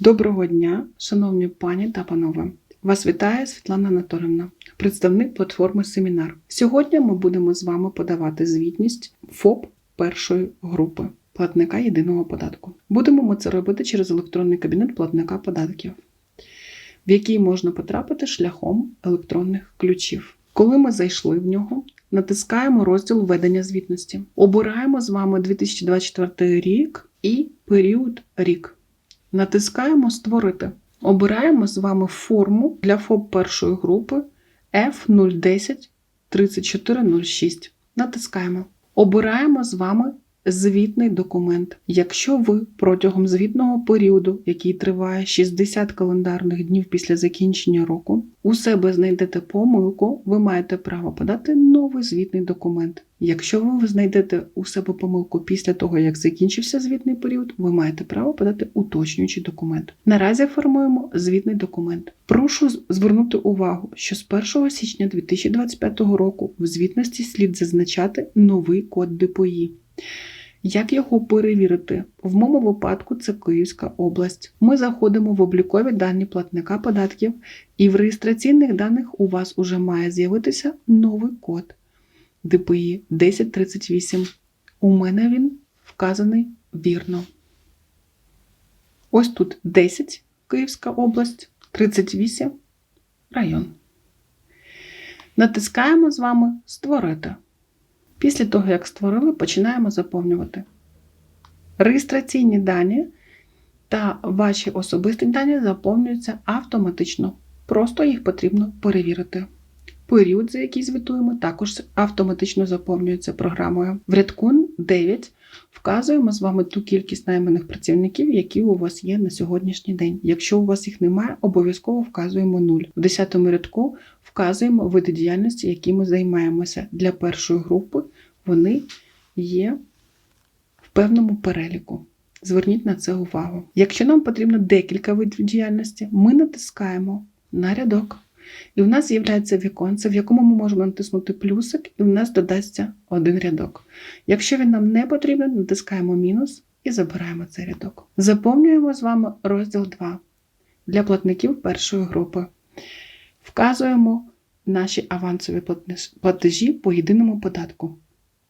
Доброго дня, шановні пані та панове! Вас вітає Світлана Анатолівна, представник платформи Семінар. Сьогодні ми будемо з вами подавати звітність ФОП першої групи платника єдиного податку. Будемо ми це робити через електронний кабінет платника податків, в який можна потрапити шляхом електронних ключів. Коли ми зайшли в нього, натискаємо розділ ведення звітності. Обираємо з вами 2024 рік і період рік. Натискаємо Створити. Обираємо з вами форму для ФОП першої групи F010 3406. Натискаємо. Обираємо з вами звітний документ. Якщо ви протягом звітного періоду, який триває 60 календарних днів після закінчення року, у себе знайдете помилку, ви маєте право подати новий звітний документ. Якщо ви знайдете у себе помилку після того, як закінчився звітний період, ви маєте право подати уточнюючий документ. Наразі формуємо звітний документ. Прошу звернути увагу, що з 1 січня 2025 року в звітності слід зазначати новий код ДПІ. Як його перевірити? В моєму випадку це Київська область. Ми заходимо в облікові дані платника податків, і в реєстраційних даних у вас уже має з'явитися новий код ДПІ 1038. У мене він вказаний вірно. Ось тут 10 Київська область, 38 район. Натискаємо з вами Створити. Після того, як створили, починаємо заповнювати. Реєстраційні дані та ваші особисті дані заповнюються автоматично. Просто їх потрібно перевірити. Період, за який звітуємо, також автоматично заповнюється програмою. В рядку 9 вказуємо з вами ту кількість найманих працівників, які у вас є на сьогоднішній день. Якщо у вас їх немає, обов'язково вказуємо 0. В 10 рядку вказуємо види діяльності, якими займаємося. Для першої групи вони є в певному переліку. Зверніть на це увагу. Якщо нам потрібно декілька видів діяльності, ми натискаємо на рядок. І в нас з'являється віконце, в якому ми можемо натиснути плюсик, і в нас додасться один рядок. Якщо він нам не потрібен, натискаємо мінус і забираємо цей рядок. Заповнюємо з вами розділ 2 для платників першої групи. Вказуємо наші авансові платежі по єдиному податку.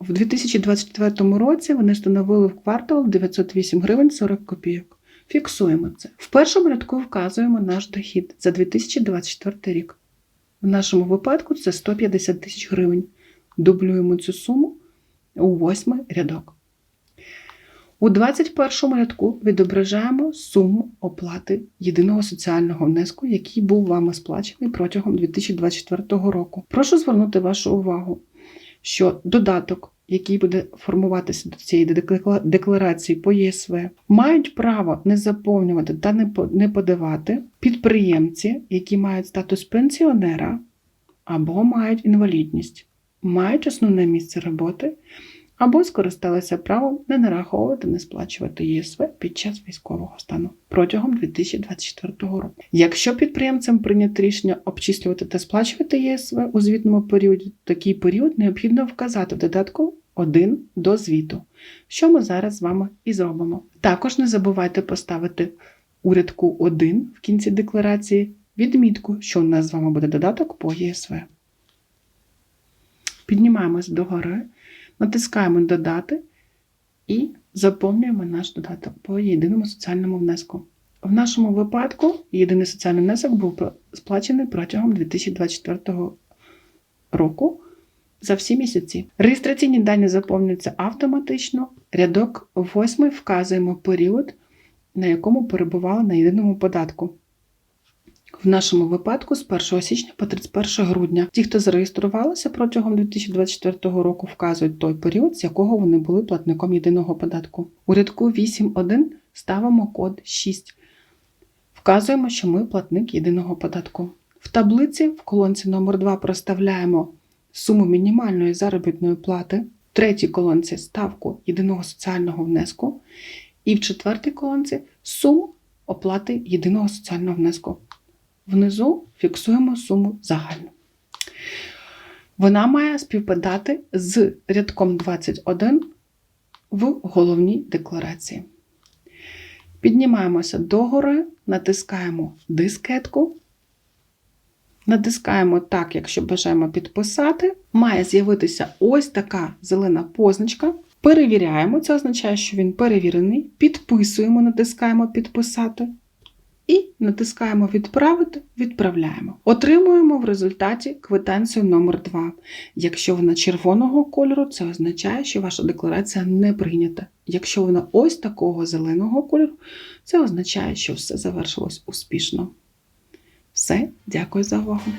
В 2024 році вони становили в квартал 908 гривень 40 копійок. Фіксуємо це. В першому рядку вказуємо наш дохід за 2024 рік. В нашому випадку це 150 тисяч гривень. Дублюємо цю суму у восьмий рядок. У 21 рядку відображаємо суму оплати єдиного соціального внеску, який був вами сплачений протягом 2024 року. Прошу звернути вашу увагу, що додаток який буде формуватися до цієї декларації по ЄСВ, мають право не заповнювати та не подавати підприємці, які мають статус пенсіонера або мають інвалідність, мають основне місце роботи. Або скористалися правом не нараховувати, не сплачувати ЄСВ під час військового стану протягом 2024 року. Якщо підприємцям прийнято рішення обчислювати та сплачувати ЄСВ у звітному періоді, такий період необхідно вказати в додатку 1 до звіту, що ми зараз з вами і зробимо. Також не забувайте поставити у рядку 1 в кінці декларації відмітку, що у нас з вами буде додаток по ЄСВ. Піднімаємось догори, натискаємо Додати і заповнюємо наш додаток по єдиному соціальному внеску. В нашому випадку єдиний соціальний внесок був сплачений протягом 2024 року за всі місяці. Реєстраційні дані заповнюються автоматично. Рядок 8 вказуємо період, на якому перебували на єдиному податку. В нашому випадку з 1 січня по 31 грудня. Ті, хто зареєструвалися протягом 2024 року, вказують той період, з якого вони були платником єдиного податку. У рядку 8.1 ставимо код 6. Вказуємо, що ми платник єдиного податку. В таблиці в колонці номер 2 проставляємо суму мінімальної заробітної плати, в третій колонці ставку єдиного соціального внеску, і в четвертій колонці суму оплати єдиного соціального внеску. Внизу фіксуємо суму загальну. Вона має співпадати з рядком 21 в головній декларації. Піднімаємося догори, натискаємо дискетку. Натискаємо так, якщо бажаємо підписати. Має з'явитися ось така зелена позначка. Перевіряємо, це означає, що він перевірений. Підписуємо, натискаємо підписати. І натискаємо відправити, відправляємо. Отримуємо в результаті квитанцію номер 2 Якщо вона червоного кольору, це означає, що ваша декларація не прийнята. Якщо вона ось такого зеленого кольору, це означає, що все завершилось успішно. Все, дякую за увагу.